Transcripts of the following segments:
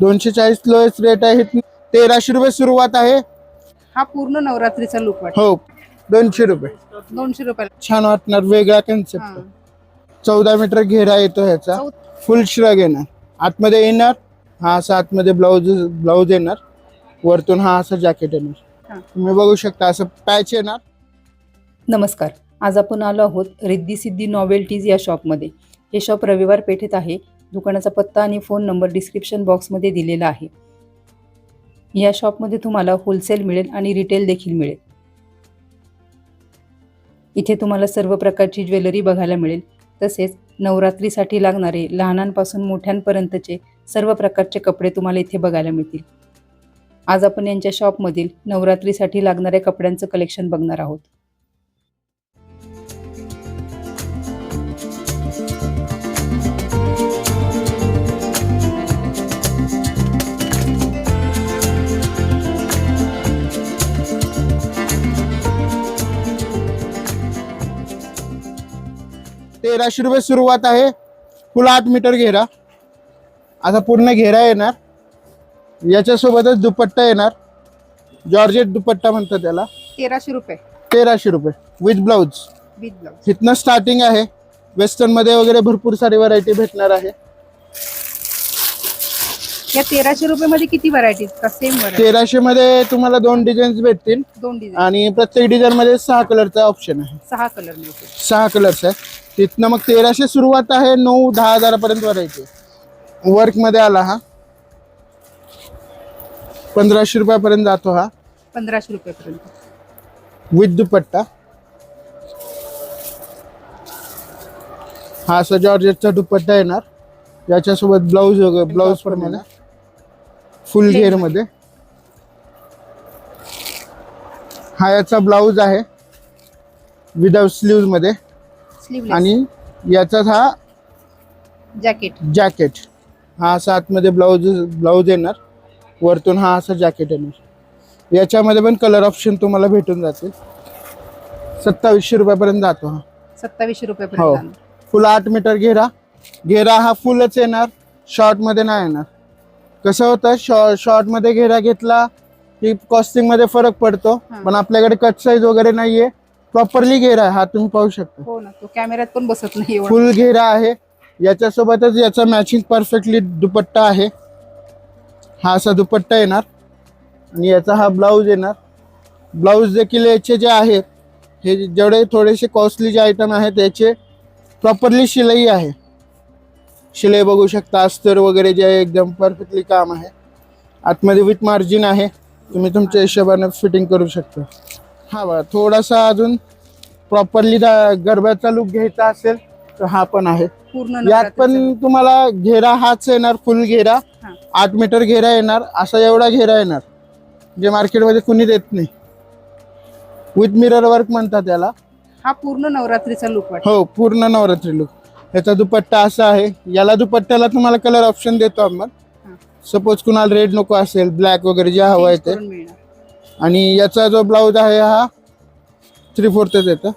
दोनशे चाळीस lowest rate आहे तेराशे रुपये सुरुवात आहे. हा पूर्ण नवरात्रीचा लुक वाटतो. हो दोनशे रुपये. दोनशे रुपयाला. छान वाटणार वेगळा कन्सेप्ट. चौदा मीटर घेरा येतो ह्याचा. फुल श्रग येणार. आतमध्ये येणार हा असा आतमध्ये ब्लाऊज ब्लाऊज येणार. वरतून हा असा जॅकेट येणार. तुम्ही बघू शकता असं पॅच येणार. नमस्कार आज आपण आलो आहोत रिद्धी सिद्धी नॉवेल्टीज या शॉपमध्ये हे शॉप रविवार पेठेत आहे. दुकानाचा पत्ता आणि फोन नंबर डिस्क्रिप्शन बॉक्समध्ये दिलेला आहे. या शॉपमध्ये तुम्हाला होलसेल मिळेल आणि रिटेल देखील मिळेल. इथे तुम्हाला सर्व प्रकारची ज्वेलरी बघायला मिळेल. तसेच नवरात्रीसाठी लागणारे लहानांपासून मोठ्यांपर्यंतचे सर्व प्रकारचे कपडे तुम्हाला इथे बघायला मिळतील. आज आपण यांच्या शॉपमधील नवरात्रीसाठी लागणाऱ्या कपड्यांचं कलेक्शन बघणार आहोत. तेराशे रुपये सुरुवात आहे. फुल आठ मीटर घेरा. आता पूर्ण घेरा येणार. याच्यासोबतच दुपट्टा येणार. जॉर्जेट दुपट्टा म्हणतात त्याला. तेराशे रुपये. तेराशे रुपये. विथ ब्लाऊज विथ इथनं स्टार्टिंग आहे. वेस्टर्नमध्ये वगैरे भरपूर सारी व्हरायटी भेटणार आहे. या तेराशे रुपये मध्ये किती सेम व्हरायटी तेराशे मध्ये तुम्हाला दोन डिझाईन्स भेटतील. दोन डिझाईन आणि प्रत्येक डिझाईन मध्ये सहा कलरचा ऑप्शन आहे. सहा कलर मिळते सहा कलर्स आहे. तिथनं मग तेराशे सुरुवात आहे नऊ दहा हजारापर्यंत व्हरायटी वर्कमध्ये आला हा. पंधराशे रुपयापर्यंत जातो हा. पंधराशे रुपयापर्यंत. विथ दुपट्टा. हा असा जॉर्जेटचा दुपट्टा येणार. याच्यासोबत ब्लाऊज वगैरे ब्लाऊज पण येणार. फुल घेरमध्ये. हा याचा ब्लाऊज आहे. विदाउट स्लीव्हमध्ये. स्लीवलेस आणि याचाच हा जॅकेट जॅकेट हा असा आतमध्ये ब्लाऊज ब्लाऊज येणार. वरतून हा असा जॅकेट येणार. याच्यामध्ये पण कलर ऑप्शन तुम्हाला भेटून जातील सत्तावीसशे रुपयापर्यंत जातो हा. सत्तावीसशे हो. रुपयापर्यंत आणू. फुल आठ मीटर घेरा. घेरा हा फुलच येणार. शॉर्टमध्ये नाही येणार. कसं होतं? शॉ शॉर्टमध्ये घेरा घेतला की कॉस्टिंगमध्ये फरक पडतो. हा. पण आपल्याकडे कट साईज वगैरे नाहीये. प्रॉपरली घेरा आहे हा तुम्ही पाहू शकता. हो ना तो कॅमेऱ्यात पण बसत नाही एवढं. फुल घेरा आहे. याच्यासोबतच याचा मॅचिंग परफेक्टली दुपट्टा आहे. हा असा दुपट्टा येणार. आणि याचा हा ब्लाऊज येणार. ब्लाऊज देखील याचे जे आहेत हे जेवढे थोडेसे कॉस्टली जे आयटम आहेत याचे प्रॉपरली शिलाई आहे. शिलाई बघू शकता अस्तर वगैरे जे आहे एकदम परफेक्टली काम आहे. आतमध्ये विथ मार्जिन आहे. तुम्ही तुमच्या हिशोबाने फिटिंग करू शकता. हा बघा थोडासा अजून प्रॉपरली गरब्याचा लुक घ्यायचा असेल तर हा पण आहे. पूर्ण यात पण तुम्हाला घेरा हाच येणार फुल घेरा. आठ मीटर घेरा येणार असा एवढा घेरा येणार जे मार्केटमध्ये कुणी देत नाही. विथ मिरर वर्क म्हणतात त्याला हा पूर्ण नवरात्रीचा लुक हो पूर्ण नवरात्री लुक ह्याचा दुपट्टा असा आहे. याला दुपट्ट्याला तुम्हाला कलर ऑप्शन देतो आपण. सपोज कुणाला रेड नको असेल ब्लॅक वगैरे जे हवं आहे ते. आणि याचा जो ब्लाऊज आहे हा थ्री फोर्थच येतं.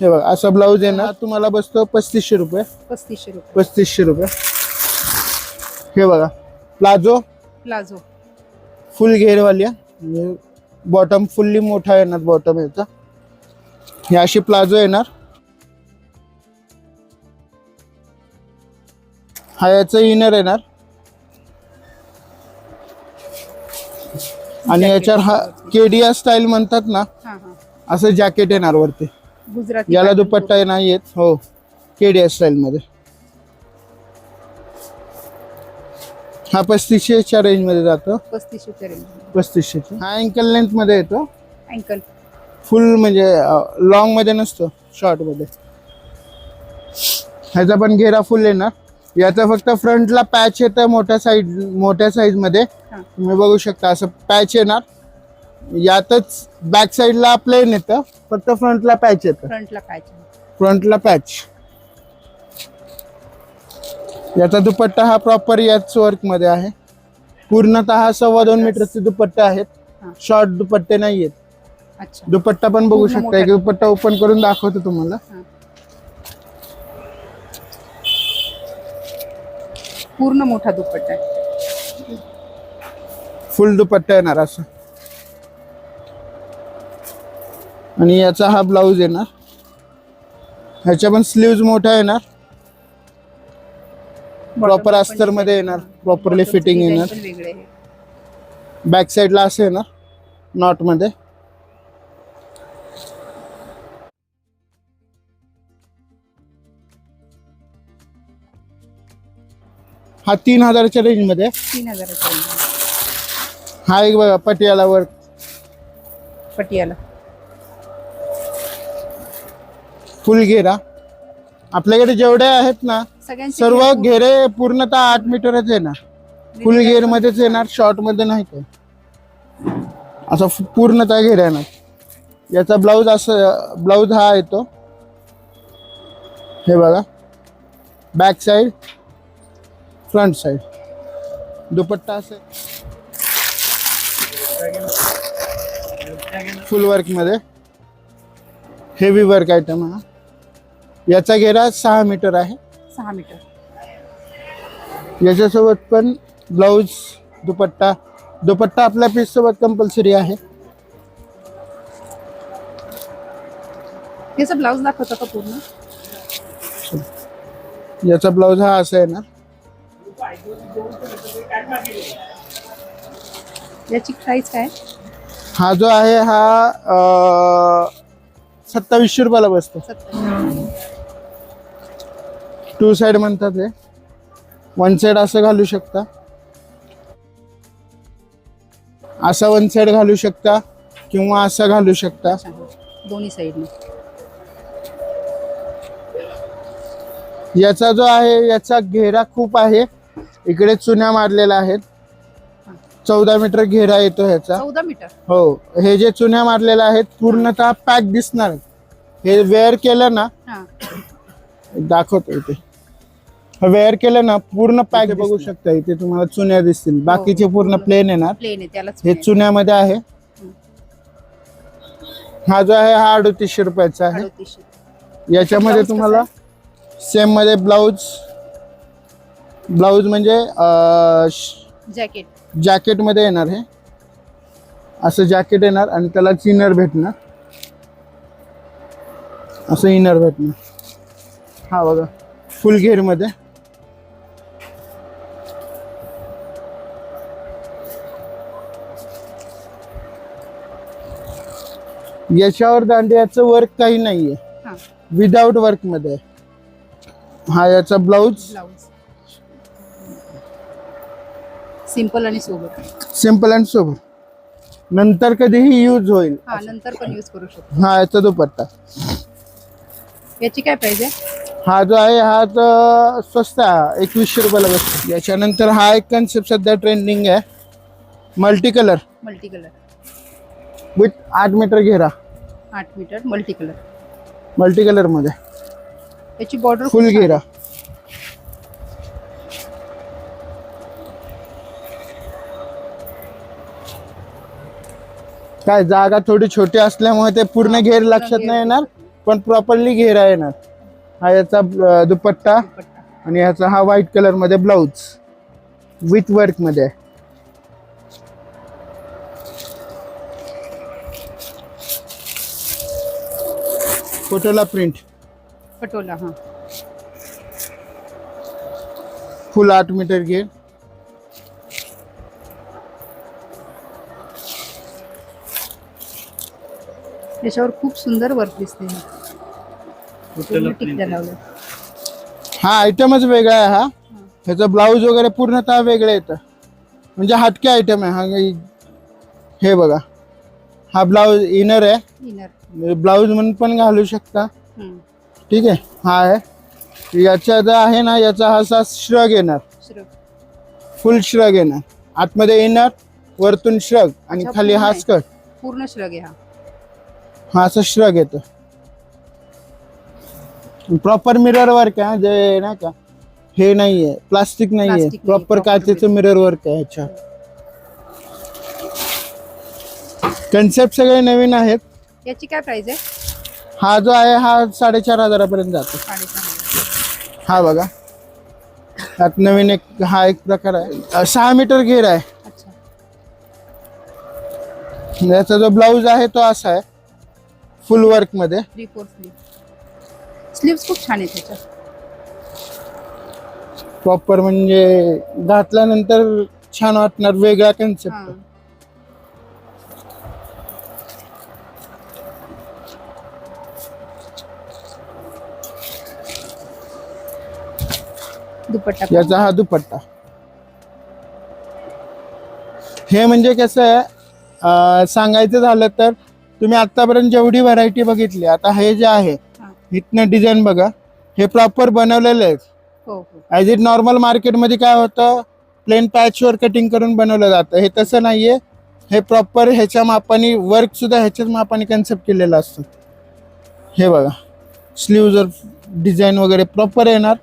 हे बघा असा ब्लाऊज येणार तुम्हाला बसतो पस्तीसशे रुपये. पस्तीसशे रुपये. पस्तीसशे रुपये. हे बघा प्लाझो. प्लाझो. फुल घेरवाली बॉटम फुल्ली मोठा येणार बॉटम याचा. हे अशी प्लाझो येणार. हा याचं इनर येणार. आणि याच्यावर हा केडिया स्टाईल म्हणतात ना हा हा. असं जॅकेट येणार वरती. गुजराती याला pattern दुपट्टा नाही येत हो. केडिया स्टाईल मध्ये. हा पस्तीसशेच्या रेंजमध्ये जातो. पस्तीसशेच्या रेंज पस्तीसशे हा अँकल लेंथमध्ये येतो. अँकल फुल म्हणजे लॉंगमध्ये नसतो शॉर्टमध्ये. ह्याचा पण घेरा फुल येणार. याचा फक्त फ्रंटला पॅच येतं मोठ्या साईड मोठ्या साईजमध्ये. तुम्ही बघू शकता असं पॅच येणार. यातच बॅक साईडला प्लेन येतं फक्त फ्रंटला पॅच येतं. फ्रंटला पाहिजे फ्रंटला पॅच. याचा दुपट्टा हा प्रॉपर याच वर्कमध्ये आहे. पूर्णतः सव्वा दोन मीटरचे दुपट्टे आहेत. शॉर्ट दुपट्टे नाही आहेत अच्छा. दुपट्टा पण बघू शकता दुपट्टा ओपन करून दाखवतो तुम्हाला. पूर्ण मोठा दुपट्टा आहे. फुल दुपट्टा येणार असं. आणि याचा हा ब्लाऊज येणार ह्याच्या पण स्लीव्ज मोठा येणार. प्रॉपर अस्तरमध्ये येणार. प्रॉपरली फिटिंग येणार. बॅक साईडला असं येणार नॉटमध्ये. हा तीन हजाराच्या रेंजमध्ये आहे. तीन हजाराचा range. हा एक बघा पटियाला वर्क पटियाला. फुल घेरा आपल्याकडे जेवढे आहेत ना सगळ्यांचे सर्व घेर- घेरे पूर्णतः आठ मीटरच येणार. फुल घेर मध्येच येणार. शॉर्टमध्ये नाही काय असा फु- पूर्णतः घेरा येणार. याचा ब्लाऊज असं ब्लाऊज हा येतो. हे बघा. Back side. फ्रंट साईड दुपट्टा असेल फुल वर्कमध्ये। हेवी वर्क आयटम हा। याचा घेरा सहा मीटर आहे। सहा मीटर. याच्यासोबत पण ब्लाऊज दुपट्टा दुपट्टा आपल्या पीस सोबत कंपल्सरी आहे। त्याचा ब्लाऊज दाखवतो का पूर्ण? याचा ब्लाऊज हा असा आहे ना। याची प्राइस काय? हा जो आहे हा सत्तावीसशे रुपयाला बसतो. टू साइड म्हणतात हे. वन साइड असं घालू शकता. असा वन साइड घालू शकता किंवा असा घालू शकता. दोन्ही साईडने याचा जो आहे याचा घेरा खूप आहे. इकडे चुन्या मारलेल्या आहेत. चौदा मीटर घेरा येतो ह्याचा. चौदा मीटर? हो हे जे चुन्या मारलेल्या आहेत पूर्णतः पॅक दिसणार हे वेअर केलं ना हा. दाखवतो इथे. वेअर केलं ना पूर्ण पॅक बघू शकता इथे तुम्हाला चुन्या दिसतील. बाकीचे पूर्ण प्लेन येणार प्लेन आहे त्यालाच हे चुन्यामध्ये आहे. हा जो आहे हा अडतीसशे रुपयाचा आहे. याच्यामध्ये तुम्हाला सेममध्ये ब्लाऊज ब्लाऊज म्हणजे जॅकेट जॅकेट. मध्ये येणार हे. असं जॅकेट येणार आणि त्याला इनर भेटणार. असं इनर भेटणार. हा बघा फुल घेरमध्ये याच्यावर दांडियाचं वर्क काही नाहीये. हा. विदाउट वर्कमध्ये. हा याचा ब्लाऊज. ब्लाऊज. सिंपल आणि सोबत. सिंपल अँड सोबर नंतर कधीही यूज होईल. हा नंतर पण यूज करू शकतो. हा याचा दुपट्टा. याची काय प्राइस आहे? हा जो आहे हा तर स्वस्त आहे. एकवीसशे रुपयाला बसतो. याच्यानंतर हा एक कन्सेप्ट सध्या ट्रेंडिंग आहे. Multi colour multi colour with आठ मीटर घेरा. आठ मीटर मल्टी कलर मल्टी कलरमध्ये याची बॉर्डर फुल घेरा. काय जागा थोडी छोटी असल्यामुळे ते पूर्ण घेर लक्षात नाही येणार पण प्रॉपरली घेरा येणार. हा याचा दुपट्टा आणि ह्याचा हा व्हाईट कलरमध्ये ब्लाऊज विथ वर्कमध्ये. फोटोला प्रिंट पटोला हा. फुल आठ मीटर घेर. याच्यावर खूप सुंदर वर्क दिसते पूर्ण टिकल्या लावलं हा आयटमच वेगळा आहे हा. ह्याचा ब्लाऊज वगैरे पूर्णतः वेगळं येतं म्हणजे हटके आयटम आहे हा हे बघा. हा ब्लाऊज इनर आहे. इनर ब्लाऊज म्हणून पण घालू शकता. ठीक आहे हा आहे. याचा जो आहे ना याचा हा असा श्रग येणार. फुल श्रग येणार. आतमध्ये इनर वरतून श्रग आणि खाली हा. स्कर्ट पूर्ण श्रग आहे हा. हा असं श्रग येतो. प्रॉपर मिरर वर्क आहे जे नाही का? हे नाहीये प्लास्टिक नाहीये. Plastic नाहीये, प्रॉपर proper काचेचं मिरर वर्क आहे ह्याच्या कन्सेप्ट सगळे नवीन आहेत. याची काय प्राइस आहे? हा जो आहे हा साडेचार हजारापर्यंत जातो. हजार. हा बघा. त्यात नवीन एक हा एक प्रकार आहे. अं, सहा मीटर घेर आहे. अच्छा. याचा जो ब्लाऊज आहे तो असा आहे. फुल वर्कमध्ये? थ्री फोर स्लीव स्लीव्स खूप छान आहे त्याच्या प्रॉपर म्हणजे घातल्यानंतर छान वाटणार वेगळा हा. कन्सेप्ट दुपट्टा पण. याचा हा दुपट्टा. हे म्हणजे कसं आहे अं, सांगायचं झालं तर तुम्ही आतापर्यंत जेवढी व्हरायटी बघितली आता हे जे आहे. इथनं डिझाईन बघा. हे प्रॉपर बनवलेलं आहे. हो ॲज इट नॉर्मल मार्केटमध्ये काय होतं प्लेन पॅचवर कटिंग करून बनवलं जातं. हे तसं नाहीये. हे प्रॉपर ह्याच्या मापाने वर्क सुद्धा ह्याच्याच मापाने कन्सेप्ट केलेलं असतं. हे बघा. स्लीव्हजर डिझाईन वगैरे प्रॉपर येणार.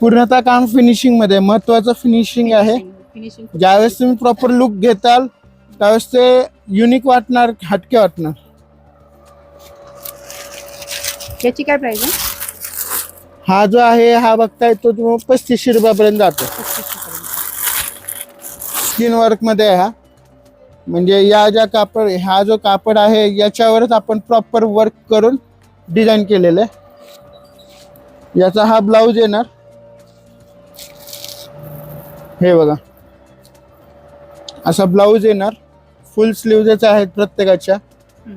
पूर्णतः काम फिनिशिंगमध्ये महत्वाचं फिनिशिंग आहे. ज्यावेळेस तुम्ही प्रॉपर लुक घेताल त्यावेळेस ते युनिक वाटणार हटके वाटणार. याची काय प्राइस आहे? हा जो आहे हा बघताय तो तुम्ही पस्तीसशे रुपयापर्यंत जातो. स्किन वर्कमध्ये आहे हा. म्हणजे या ज्या कापड हा जो कापड आहे याच्यावरच आपण प्रॉपर वर्क करून डिझाईन केलेलं आहे. याचा हा ब्लाऊज येणार. हे बघा. असा ब्लाऊज येणार. फुल स्लीवचे आहेत प्रत्येकाच्या.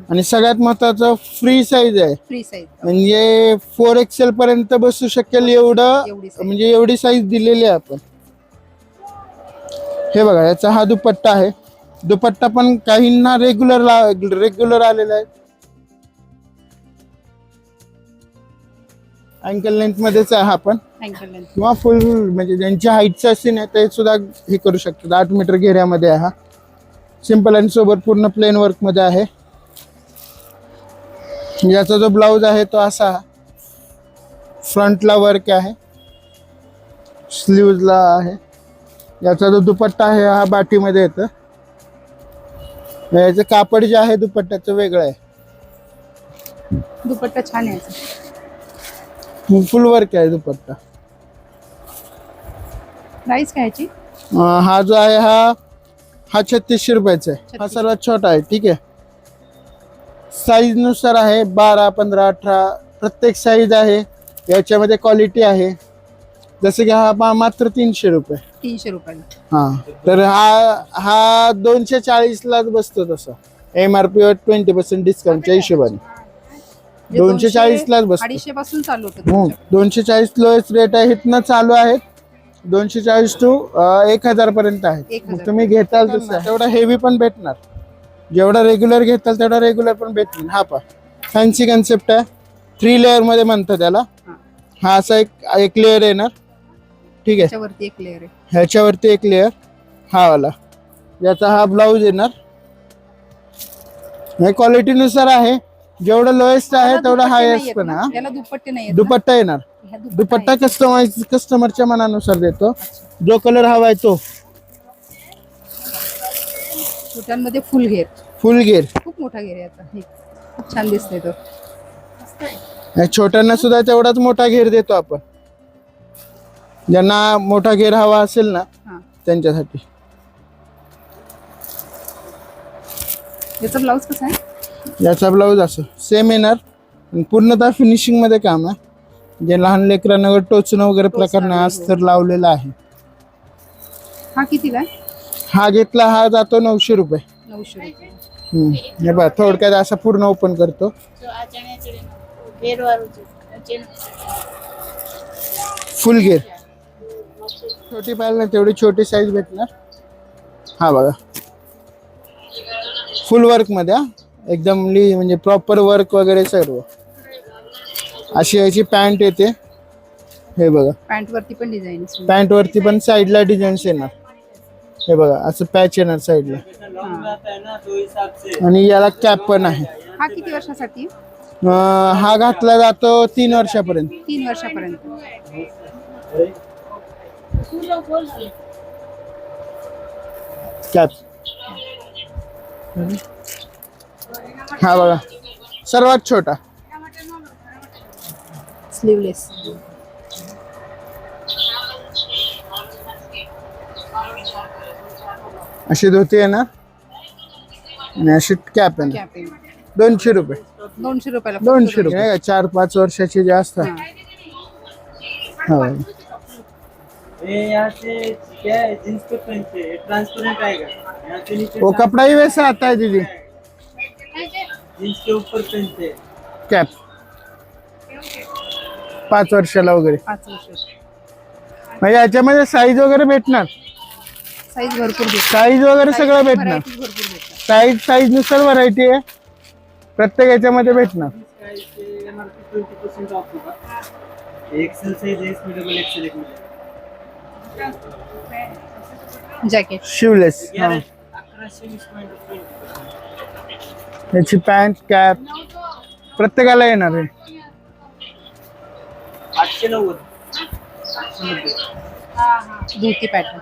आणि सगळ्यात महत्वाचं फ्री साईज आहे. फ्री साईज म्हणजे फोर एक्सेल पर्यंत बसू शकेल एवढं. म्हणजे एवढी साईज दिलेली आहे आपण. हे बघा याचा हा दुपट्टा आहे. दुपट्टा पण काहींना रेग्युलर रेग्युलर आलेला आहे. अँकल लेंथ मध्येच आहे हा पण. किंवा फुल म्हणजे ज्यांची हाईटचं असेल ना ते सुद्धा हे करू शकतात. आठ मीटर घेऱ्यामध्ये आहे हा. सिंपल आणि सोबत पूर्ण प्लेन वर्कमध्ये आहे. याचा जो ब्लाऊज आहे तो असा फ्रंटला वर्क आहे. स्लीव्हजला आहे. याचा जो दुपट्टा आहे हा बाटीमध्ये येतं. याचं कापड जे आहे दुपट्ट्याचं वेगळं आहे. दुपट्टा छान आहे. फुल वर्क आहे दुपट्टा. प्राइस काय हा जो आहे हा हा छत्तीसशे रुपयाचा आहे. हा 36. सर्वात छोटा आहे ठीक आहे. साईजनुसार आहे बारा पंधरा अठरा. प्रत्येक साईज आहे. याच्यामध्ये क्वालिटी आहे. जसं की हा मात्र तीनशे रुपये. तीनशे रुपयाला. हा तर हा हा दोनशे चाळीसलाच बसतो तसा. एम आर पी वर ट्वेंटी पर्सेंट डिस्काउंटच्या हिशोबाने. म्हणजे दोनशे चाळीसलाच बसतो. अडीचशे पासून चालू होतं. दोनशे चाळीस लोएस्ट रेट आहे इथनं चालू आहेत. दोनशे चाळीस टू एक हजार पर्यंत आहे. मग. तुम्ही घेताल तेवढा हेवी पण भेटणार. जेवढा रेग्युलर घेताल तेवढा रेग्युलर पण भेटणार. हा पा फॅन्सी कन्सेप्ट आहे. थ्री लेअरमध्ये म्हणतात त्याला. हा. असा एक एक लेअर येणार. ठीक आहे. त्याच्यावरती एक लेअर आहे. ह्याच्यावरती एक लेअर हा वाला. याचा हा ब्लाऊज येणार. हे क्वालिटीनुसार आहे. जेवढं लोएस्ट आहे तेवढं हायेस्ट पण? हा. दुपट्टा येणार. दुपट्टा कस्टमाइज कस्टमरच्या मनानुसार देतो. जो कलर हवा आहे तो. छोट्यांमध्ये फुल घेर. फुल गेअर खूप मोठा घेर हे खूप छान दिसतोय तो. छोट्यांना सुद्धा तेवढाच मोठा घेर देतो आपण. ज्यांना मोठा घेर हवा असेल ना हा. त्यांच्यासाठी. याचा ब्लाऊज कसा आहे? याचा ब्लाऊज असं. सेम येणार. पूर्णतः फिनिशिंगमध्ये काम आहे. जे लहान लेकरांना वगैरे टोचणं वगैरे. प्रकार नाही अस्तर लावलेला आहे. हा कितीला आहे? हा घेतला हा जातो नऊशे रुपये. नऊशे रुपये. हम्म. हे बघा थोडक्यात असा पूर्ण ओपन करतो. फुल गेअर छोटी पाहिजे ना तेवढी छोटी साईज भेटणार. हा बघा. फुल वर्कमध्ये हा. एकदम ली म्हणजे प्रॉपर वर्क वगैरे सर्व. अशी याची पॅन्ट येते. हे बघा. पॅन्ट वरती पण डिझाईन पॅन्ट वरती पण साईडला डिझाईन्स येणार. हे बघा असं पॅच येणार साईडला. आणि याला कॅप पण आहे. हा किती वर्षासाठी? हा घातला जातो तीन वर्षापर्यंत. तीन वर्षापर्यंत. कॅप हा बघा. सर्वात छोटा. स्लीवलेस अशी धोती आहे ना? अशी कॅप आहे दोनशे रुपये। दोनशे रुपये दोनशे रुपये. चार पाच वर्षाची जे असतात वो कपड़ा ही वैसा आता है दीदी. कैप पाच वर्षाला वगैरे. पाच वर्ष म्हणजे याच्यामध्ये साईज वगैरे भेटणार? साईज भरपूर साईज वगैरे सगळं भेटणार. Varieties भरपूर भेटतात साईज साईजनुसार व्हरायटी आहे. प्रत्येक याच्यामध्ये भेटणार. एक्सेल साइज डबल एक्सेल एक जॅकेट शिवलेस हा. ग्यारह अकराशे वीस पॉईंट याची पॅन्ट कॅप प्रत्येकाला येणार आहे. आठशे नव्वद. धोती पॅटर्न